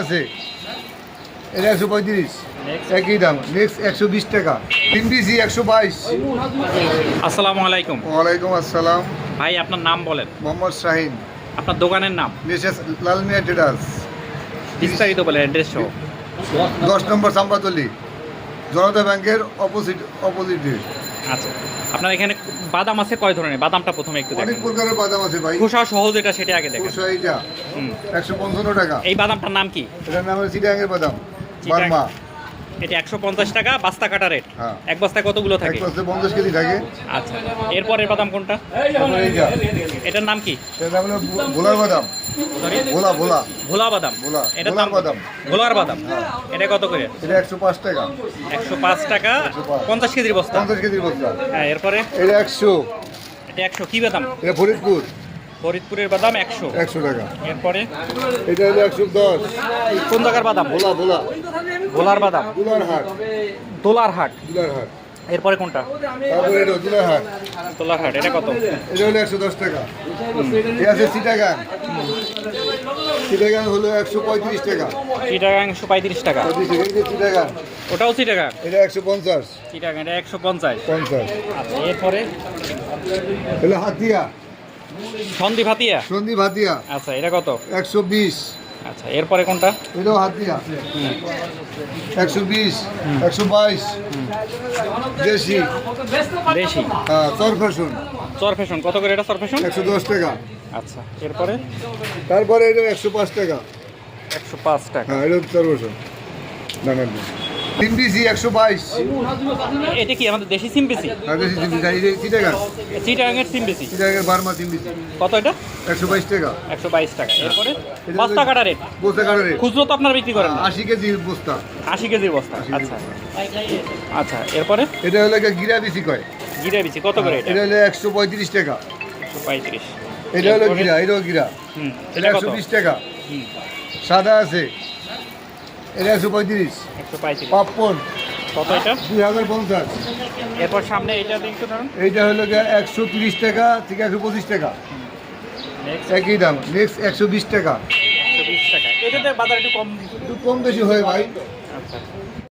আছে? এটা একশো পঁয়ত্রিশ। একই দাম। নেক্সট একশো বিশ টাকা। তিন পিসি একশো বাইশ। আসসালামু আলাইকুম। ওয়ালাইকুম আসসালাম। ভাই আপনার নাম বলেন। মোহাম্মদ শাহিন। আপনার দোকানের নাম? মিসেস লালমিয়া ট্রেডার্স বিস্তারিত বলেন অ্যাড্রেস সহ। দশ নম্বর সাম্পাতলি জনতা ব্যাংকের অপোজিট অপোজিটে আচ্ছা আপনার এখানে বাদাম আছে কয় ধরনের? বাদামটা প্রথমে একটু অনেক প্রকারের বাদাম আছে ভাই। খোসা সহজ এটা সেটা আগে দেখেন। খোসা। একশো পঞ্চান্ন টাকা। এই বাদামটার নাম কি? এটার নাম হচ্ছে চিটাঙ্গের বাদাম। বার্মা। এটা একশো পঞ্চাশ টাকা বাস্তা কাটা রেট। হ্যাঁ। এক বস্তায় কতগুলো থাকে? বস্তায় পঞ্চাশ কেজি থাকে। আচ্ছা। এরপরের বাদাম কোনটা? এটার নাম কি? এটার নাম হলো ভো- ভোলার বাদাম। ভোলা ভোলা। ভোলা বাদাম। ভোলা, এটার নাম বাদাম। ভোলার বাদাম। এটা কত করে? এটা একশো পাঁচ টাকা। একশো পাঁচ টাকা পঞ্চাশ কেজির বস্তা। পঞ্চাশ কেজির বস্তা। হ্যাঁ এরপরে? এটা একশো। এটা একশো। কি বাদাম? এটা ফরিদপুর। ফরিদপুরের বাদাম একশো। একশো টাকা। এরপরে? এটা হলো একশো দশ। কোন জায়গার বাদাম? ভোলা ভোলা। ভোলার বাদাম। দুলার হাট দোলার হাট দুলার হাট এরপরে কোনটা? তারপরে এটা দুলার হাট দোলার হাট এটা কত? এটা হলো একশো দশ টাকা। এটা আছে সিটাগান সিটাগান হলো একশো পঁয়ত্রিশ টাকা। চিটাগাং একশো পঁয়ত্রিশ টাকা। সিটাগান ওটাও চিটাগাং? এটা একশো পঞ্চাশ। চিটাগাং এটা একশো পঞ্চাশ। পঞ্চাশ। আচ্ছা এরপরে? হলো হাতিয়া। সন্ধি ভাতিয়া? সন্দীপ হাতিয়া আচ্ছা এটা কত? একশো বিশ। আচ্ছা এরপরে কোনটা? এটাও হাতিয়া। একশো বিশ একশো বাইশ। দেশি। দেশি? হ্যাঁ চরফেশন ফ্যাশন। কত করে এটা চর একশো দশ টাকা। আচ্ছা এরপরে? তারপরে এটা একশো পাঁচ টাকা। একশো পাঁচ টাকা। হ্যাঁ এটা চর ফ্যাশন। না না না। তিন পিসি একশো বাইশ। এটা কি আমাদের দেশি সিমপিসি? আর দেশি তিন পিসি এই চিটাগান চিটাগাংয়ের সিমপিসি। চিটাগান বার্মা তিন পিসি কত এটা? একশো বাইশ টাকা। একশো বাইশ টাকা। এরপরে বস্তা কাটা রেট? বস্তা কাটা রেট। খুচরো তো আপনারা বিক্রি করেন আশি কেজি বস্তা। আশি কেজির বস্তা। আচ্ছা। আচ্ছা এরপরে? এটা হলো গিরা বিসি কয়। জিরা বিচি কত করে এটা? হলো একশো পঁয়ত্রিশ টাকা। একশো পঁয়ত্রিশ। এটা হলো গিরা এটাও গিরা। হুম এটা একশো বিশ টাকা। সাদা আছে। এটা একশো পঁয়ত্রিশ। একশো পঁয়ত্রিশ। কত এটা? দুই হাজার পঞ্চাশ। এরপর সামনে এটা দেখতে ধরুন। এইটা হলো গিয়ে একশো তিরিশ টাকা থেকে একশো পঁচিশ টাকা। নেক্সট একই দাম। নেক্সট একশো বিশ টাকা। একশো বিশ টাকা। এটাতে বাজার একটু কম। একটু কম বেশি হয় ভাই। আচ্ছা।